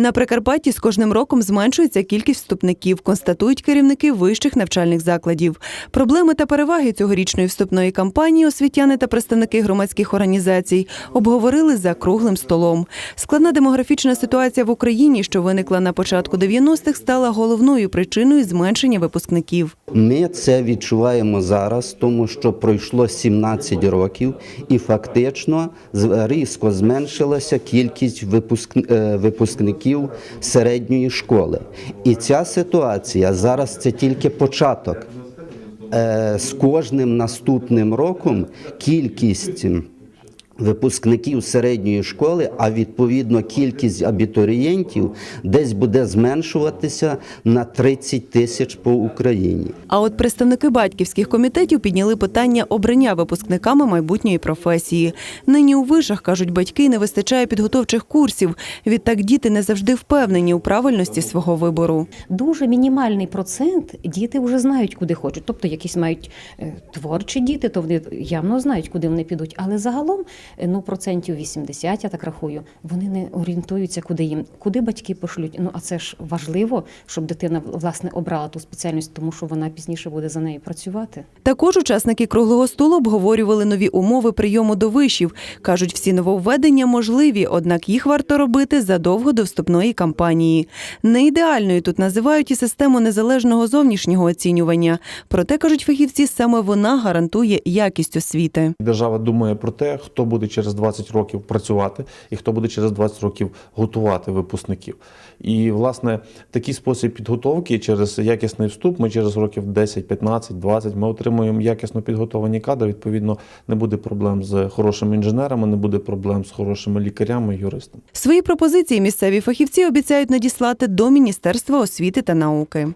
На Прикарпатті з кожним роком зменшується кількість вступників, констатують керівники вищих навчальних закладів. Проблеми та переваги цьогорічної вступної кампанії освітяни та представники громадських організацій обговорили за круглим столом. Складна демографічна ситуація в Україні, що виникла на початку 90-х, стала головною причиною зменшення випускників. Ми це відчуваємо зараз, тому що пройшло 17 років, і фактично різко зменшилася кількість випуск- е, випускників середньої школи. І ця ситуація зараз це тільки початок. Е, З кожним наступним роком кількість випускників середньої школи, а відповідно кількість абітурієнтів десь буде зменшуватися на 30 тисяч по Україні. А от представники батьківських комітетів підняли питання обрання випускниками майбутньої професії. Нині у вишах, кажуть батьки, не вистачає підготовчих курсів. Відтак діти не завжди впевнені у правильності свого вибору. дуже мінімальний процент діти вже знають, куди хочуть. Тобто якісь мають е, творчі діти, то вони явно знають, куди вони підуть. Але загалом, ну процентів 80, я так рахую, вони не орієнтуються, куди їм, куди батьки пошлють. Ну а це ж важливо, щоб дитина власне обрала ту спеціальність, тому що вона пізніше буде за нею працювати. Також учасники круглого столу обговорювали нові умови прийому до вишів. кажуть, всі нововведення можливі, однак їх варто робити задовго до вступної кампанії. Не ідеальною тут називають і систему незалежного зовнішнього оцінювання. Проте кажуть фахівці, саме вона гарантує якість освіти. Держава думає про те, хто буде через 20 років працювати і хто буде через 20 років готувати випускників. І, власне, такий спосіб підготовки через якісний вступ, ми через років 10, 15, 20 ми отримуємо якісно підготовані кадри. Відповідно, не буде проблем з хорошими інженерами, не буде проблем з хорошими лікарями, юристами. Свої пропозиції місцеві фахівці обіцяють надіслати до Міністерства освіти та науки.